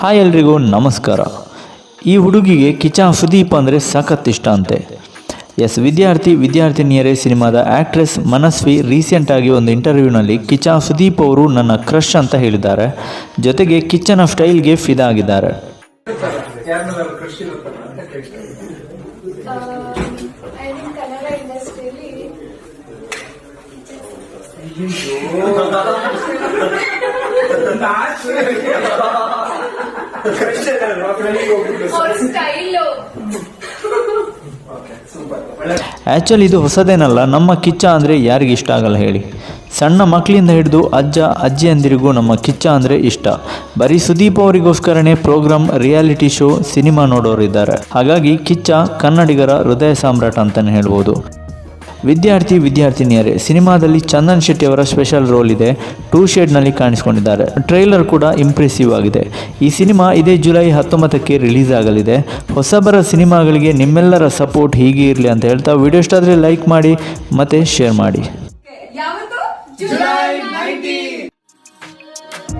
Hi ಎಲ್ರಿಗೂ ನಮಸ್ಕಾರ. ಈ ಹುಡುಗಿಗೆ ಕಿಚಾ ಸುದೀಪ್ ಅಂದರೆ ಇಷ್ಟ ಅಂತೆ. ಎಸ್, ವಿದ್ಯಾರ್ಥಿ, ವಿದ್ಯಾರ್ಥಿನಿಯರೇ ಸಿನಿಮಾದ ಆ್ಯಕ್ಟ್ರೆಸ್ ಮನಸ್ವಿ ರೀಸೆಂಟಾಗಿ ಒಂದು ಇಂಟರ್ವ್ಯೂನಲ್ಲಿ ಕಿಚಾ ಸುದೀಪ್ ಅವರು ನನ್ನ ಕ್ರಶ್ ಅಂತ ಹೇಳಿದ್ದಾರೆ. ಜೊತೆಗೆ ಕಿಚ್ಚನ ಸ್ಟೈಲ್ಗೆ ಫಿದಾಗಿದ್ದಾರೆ ಆಗಿದ್ದಾರೆ. ಆ್ಯಕ್ಚುಲಿ ಇದು ಹೊಸದೇನಲ್ಲ, ನಮ್ಮ ಕಿಚ್ಚ ಅಂದರೆ ಯಾರಿಗೆ ಇಷ್ಟ ಆಗಲ್ಲ ಹೇಳಿ. ಸಣ್ಣ ಮಕ್ಕಳಿಂದ ಹಿಡಿದು ಅಜ್ಜ, ಅಜ್ಜಿಯಂದಿರಿಗೂ ನಮ್ಮ ಕಿಚ್ಚ ಅಂದರೆ ಇಷ್ಟ. ಬರೀ ಸುದೀಪ್ ಅವರಿಗೋಸ್ಕರನೇ ಪ್ರೋಗ್ರಾಮ್ ರಿಯಾಲಿಟಿ ಶೋ, ಸಿನಿಮಾ ನೋಡೋರು ಇದ್ದಾರೆ ಹಾಗಾಗಿ ಕಿಚ್ಚ ಕನ್ನಡಿಗರ ಹೃದಯ ಸಾಮ್ರಾಟ ಅಂತಲೇ ಹೇಳ್ಬೋದು. ವಿದ್ಯಾರ್ಥಿ, ವಿದ್ಯಾರ್ಥಿನಿಯರೇ, ಸಿನಿಮಾದಲ್ಲಿ ಚಂದನ್ ಶೆಟ್ಟಿ ಅವರ ಸ್ಪೆಷಲ್ ರೋಲ್ ಇದೆ. ಟೂ ಶೇಡ್ನಲ್ಲಿ ಕಾಣಿಸಿಕೊಂಡಿದ್ದಾರೆ. ಟ್ರೈಲರ್ ಕೂಡ ಇಂಪ್ರೆಸಿವ್ ಆಗಿದೆ. ಈ ಸಿನಿಮಾ ಇದೇ ಜುಲೈ ಹತ್ತೊಂಬತ್ತಕ್ಕೆ ರಿಲೀಸ್ ಆಗಲಿದೆ. ಹೊಸಬರ ಸಿನಿಮಾಗಳಿಗೆ ನಿಮ್ಮೆಲ್ಲರ ಸಪೋರ್ಟ್ ಹೀಗೆ ಇರಲಿ ಅಂತ ಹೇಳ್ತಾ ವಿಡಿಯೋ ಇಷ್ಟ ಆದರೆ ಲೈಕ್ ಮಾಡಿ, ಮತ್ತು ಶೇರ್ ಮಾಡಿ.